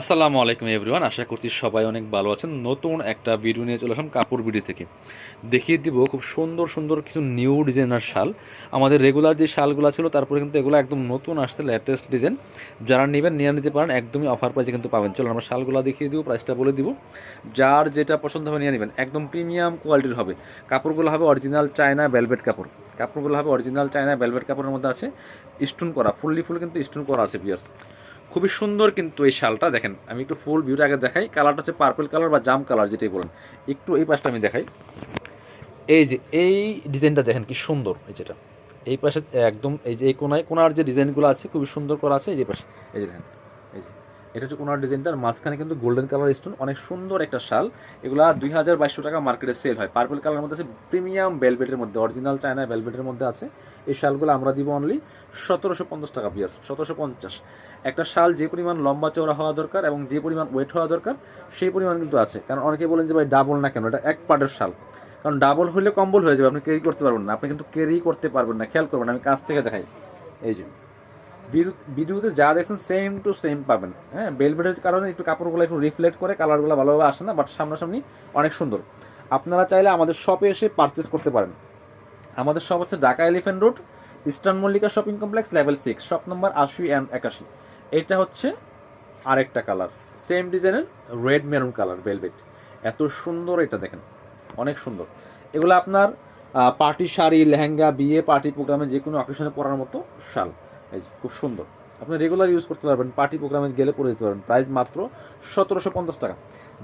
আসসালামু আলাইকুম এভরিওয়ান, আশা করছি সবাই অনেক ভালো আছেন। নতুন একটা ভিডিও নিয়ে চলে আসলাম কাপড় ভিডিও থেকে। দেখিয়ে দিব খুব সুন্দর সুন্দর কিছু নিউ ডিজাইনার শাল। আমাদের রেগুলার যে শালগুলো ছিল, তারপরে কিন্তু এগুলো একদম নতুন আসছে লেটেস্ট ডিজাইন যারা নেবেন, নিয়ে নিতে পারেন, একদমই অফার প্রাইসে কিন্তু পাবেন। চলো আমরা শালগুলো দেখিয়ে দিব প্রাইসটা বলে দিব। যার যেটা পছন্দ হবে, নিয়ে নেবেন। একদম প্রিমিয়াম কোয়ালিটির হবে। কাপড়গুলো হবে অরিজিনাল চায়না ভেলভেট কাপড়। কাপড়গুলো হবে অরিজিনাল চায়না ভেলভেট কাপড়ের মধ্যে আছে স্টোন করা। ফুললি ফুল কিন্তু স্টোন করা আছে বিয়ার্স খুবই সুন্দর কিন্তু এই শালটা, দেখেন, আমি একটু ফুল ভিউটা আগে দেখাই। কালারটা হচ্ছে পার্পল কালার বা জাম কালার যেটাই বলেন। একটু এই পাশটা আমি দেখাই। এই যে, এই ডিজাইনটা দেখেন কি সুন্দর, এই যেটা। এই পাশে একদম এই যে, এই কোনায়, কোনার যে ডিজাইনগুলো আছে, খুবই সুন্দর করা আছে, এই যে পাশে। এই যে দেখেন। এটা হচ্ছে কোনার ডিজাইনটার মাঝখানে কিন্তু গোল্ডেন কালার স্টোন অনেক সুন্দর একটা শাল। এগুলা দুই হাজার বাইশশো টাকা মার্কেটে সেল হয়। পার্পল কালারের মধ্যে আছে প্রিমিয়াম বেলভেটের মধ্যে অরিজিনাল চায়না বেলভেটের মধ্যে আছে। এই শালগুলো আমরা দিব অনলি সতেরোশো পঞ্চাশ টাকা পিয়ার্স সতেরোশো পঞ্চাশ। একটা শাল যে পরিমাণ লম্বা চওড়া হওয়া দরকার এবং যে পরিমাণ ওয়েট হওয়া দরকার, সেই পরিমাণ কিন্তু আছে। কারণ অনেকে বলেন যে ভাই ডাবল না কেন? এটা এক পার্টের শাল। কারণ ডাবল হলে কম্বল হয়ে যাবে, আপনি ক্যারি করতে পারবেন না। আপনি কিন্তু ক্যারি করতে পারবেন না, খেয়াল করবেন আমি কাছ থেকে দেখাই। এই যে। ভিডিও- ভিডিওতে যা দেখছেন সেম টু সেম পাবেন। হ্যাঁ বেলভেটের কারণে একটু কাপড়গুলো একটু রিফ্লেক্ট করে কালারগুলো ভালোভাবে আসে না বাট সামনাসামনি অনেক সুন্দর। আপনারা চাইলে আমাদের শপে এসে পারচেস করতে পারেন। আমাদের শপ হচ্ছে Dhaka Elephant Road Eastern Mallika shopping complex level six shop number আশি অ্যান্ড একাশি। এটা হচ্ছে আরেকটা কালার সেম ডিজাইনের রেড মেরুন কালার ভেলভেট এত সুন্দর এটা দেখেন, অনেক সুন্দর। এগুলো আপনার পার্টি শাড়ি, লেহেঙ্গা, বিয়ে পার্টি প্রোগ্রামে যে কোনো অকেশনে পরার মতো শাল। এই খুব সুন্দর। আপনি রেগুলার ইউজ করতে পারবেন পার্টি প্রোগ্রামে গেলে পরে দিতে পারবেন। প্রাইস মাত্র সতেরোশো পঞ্চাশ টাকা।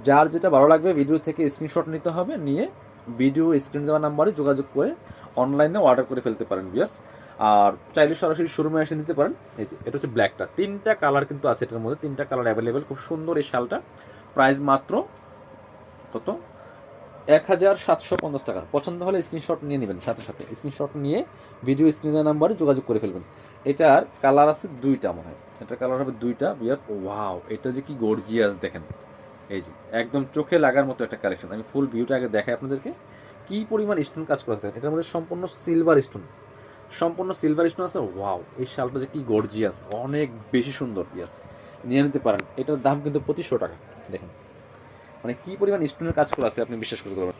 যার যেটা ভালো লাগবে ভিডিও থেকে স্ক্রিনশট নিতে হবে, নিয়ে ভিডিও স্ক্রিন দেওয়া নাম্বারে যোগাযোগ করে অনলাইনে অর্ডার করে ফেলতে পারেন বিয়ার্স আর চাইলে সরাসরি শোরুমে এসে নিতে পারেন। এই যে, এটা হচ্ছে ব্ল্যাকটা তিনটা কালার কিন্তু আছে এটার মধ্যে। তিনটা কালার অ্যাভেলেবেল খুব সুন্দর এই শালটা। প্রাইস মাত্র কত? এক হাজার সাতশো পঞ্চাশ টাকা। পছন্দ হলে স্ক্রিনশট নিয়ে নেবেন সাথে সাথে। স্ক্রিনশট নিয়ে ভিডিও স্ক্রিনের নাম্বারে যোগাযোগ করে ফেলবেন। এটার কালার আছে দুইটা মনে হয়। এটার কালার হবে দুইটা বিয়াস ওয়াও এটা যে কি গর্জিয়াস দেখেন। এই যে, একদম চোখে লাগার মতো একটা কালেকশন আমি ফুল ভিউটা আগে দেখাই আপনাদেরকে। কি পরিমাণ স্টোন কাজ করা দেখেন। এটার মধ্যে সম্পূর্ণ সিলভার স্টোন সম্পূর্ণ সিলভার স্টোন আছে ওয়াও এই শালটা যে কি গর্জিয়াস অনেক বেশি সুন্দর ইয়াস নিয়ে নিতে পারেন। এটার দাম কিন্তু পঁচিশশো টাকা, দেখেন। মানে কি পরিমাণ স্টোনের কাজ করা আছে আপনি বিশ্বাস করতে পারবেন?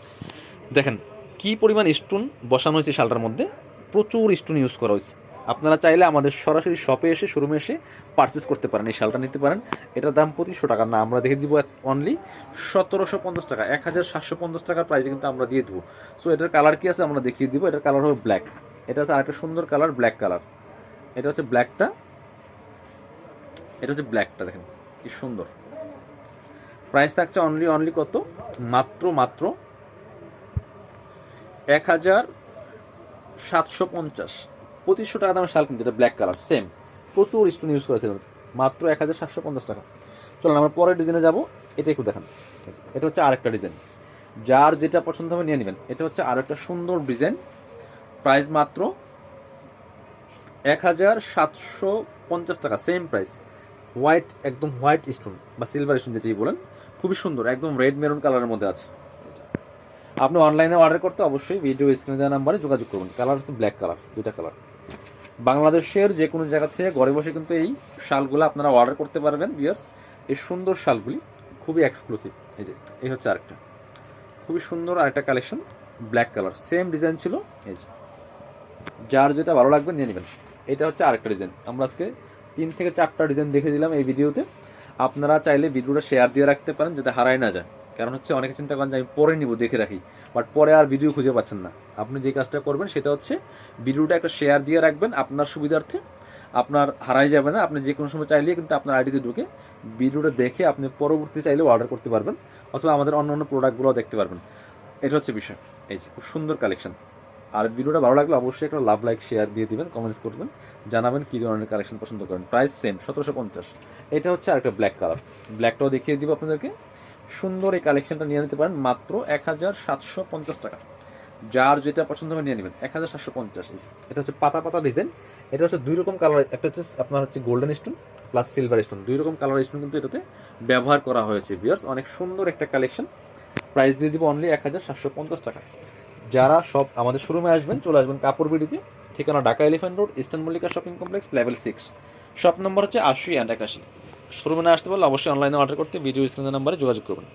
দেখেন, কি পরিমাণ স্টোন বসানো হয়েছে শালটার মধ্যে? প্রচুর স্টোন ইউজ করা হয়েছে। আপনারা চাইলে আমাদের সরাসরি শপে এসে শোরুমে এসে পারচেস করতে পারেন, এই শালটা নিতে পারেন। এটার দাম পঁচিশশো টাকা। না, আমরা দেখে দিব অনলি সতেরোশো পঞ্চাশ টাকা। এক হাজার সাতশো পঞ্চাশ টাকার প্রাইসে কিন্তু আমরা দিয়ে দেবো। সো এটার কালার কি আছে আমরা দেখিয়ে দিব। এটার কালার হবে ব্ল্যাক এটা হচ্ছে আরেকটা সুন্দর কালার ব্ল্যাক কালার এটা হচ্ছে ব্ল্যাকটা এটা হচ্ছে ব্ল্যাকটা দেখেন। কি সুন্দর। প্রাইস থাকছে অনলি অনলি কত? মাত্র মাত্র এক হাজার সাতশো পঞ্চাশ। পঁচিশশো টাকা দামের শাল কিন্তু এটা ব্ল্যাক কালার সেম প্রচুর স্টোন ইউজ করেছে মাত্র এক হাজার সাতশো পঞ্চাশ টাকা। চলুন আমরা পরের ডিজাইনে যাব। এটা একটু দেখান। এটা হচ্ছে আরেকটা ডিজাইন যার যেটা পছন্দ হবে নিয়ে নেবেন। এটা হচ্ছে আরেকটা সুন্দর ডিজাইন প্রাইস মাত্র এক হাজার সাতশো পঞ্চাশ টাকা সেম প্রাইস হোয়াইট একদম হোয়াইট স্টোন বা সিলভার স্টোন যেটাই বলেন। খুবই সুন্দর, একদম রেড মেরুন কালারের মধ্যে আছে। আপনি অনলাইনে অর্ডার করতে অবশ্যই ভিডিও স্ক্রিনে দেওয়া নাম্বারে যোগাযোগ করুন। কালার হচ্ছে ব্ল্যাক কালার দুইটা কালার বাংলাদেশের যে কোনো জায়গা থেকে ঘরে বসে কিন্তু এই শালগুলো আপনারা অর্ডার করতে পারবেন বিয়ার্স এই সুন্দর শালগুলি খুবই এক্সক্লুসিভ এই যে, এই হচ্ছে আরেকটা। খুবই সুন্দর আরেকটা collection black colour same design ছিল, এই যে। যার যেটা ভালো লাগবে নিয়ে নেবেন। এটা হচ্ছে আরেকটা ডিজাইন আমরা আজকে তিন থেকে চারটা ডিজাইন দেখে দিলাম এই ভিডিওতে আপনারা চাইলে ভিডিওটা শেয়ার দিয়ে রাখতে পারেন যাতে হারায় না যায়। কারণ হচ্ছে অনেকে চিন্তা করেন যে আমি পরে নিব, দেখে রাখি। বাট পরে আর ভিডিও খুঁজে পাচ্ছেন না। আপনি যে কাজটা করবেন সেটা হচ্ছে ভিডিওটা একটা শেয়ার দিয়ে রাখবেন আপনার সুবিধার্থে। আপনার হারাই যাবে না। আপনি যে কোনো সময় চাইলেই কিন্তু আপনার আইডিতে ঢুকে ভিডিওটা দেখে আপনি পরবর্তী চাইলেও অর্ডার করতে পারবেন। অথবা আমাদের অন্য অন্য প্রোডাক্টগুলো দেখতে পারবেন। এটা হচ্ছে বিষয়। এই যে, খুব সুন্দর কালেকশন আর ভিডিওটা ভালো লাগলে অবশ্যই একটা লাভ, লাইক শেয়ার দিয়ে দিবেন কমেন্টস করবেন, জানাবেন কী ধরনের কালেকশন পছন্দ করেন। প্রাইস সেম সতেরোশো পঞ্চাশ। এটা হচ্ছে আরেকটা ব্ল্যাক কালার ব্ল্যাকটাও দেখিয়ে দিব আপনাদেরকে। সুন্দর এই কালেকশনটা নিয়ে নিতে পারেন মাত্র এক হাজার সাতশো পঞ্চাশ টাকা। যার যেটা পছন্দ হবে নিয়ে নেবেন। এক হাজার সাতশো পঞ্চাশ। এটা হচ্ছে পাতা পাতা ডিজাইন এটা হচ্ছে দুই রকম কালার একটা হচ্ছে আপনার হচ্ছে golden stone plus silver stone দুই রকম কালার স্টোন কিন্তু এটাতে ব্যবহার করা হয়েছে বিয়ার্স অনেক সুন্দর একটা কালেকশন প্রাইস দিয়ে দিব অনলি এক হাজার সাতশো পঞ্চাশ টাকা। যারা সব আমাদের শোরুমে আসবেন, চলে আসবেন কাপড় বিডিতে, ঠিকানা Dhaka Elephant Road Eastern Mallika shopping complex level six shop number হচ্ছে আশি অ্যান্ড একাশি শোরুমে আসতে পারলে অবশ্যই অনলাইনে অর্ডার করতে ভিডিও স্ক্রিনের নাম্বারে যোগাযোগ করবেন।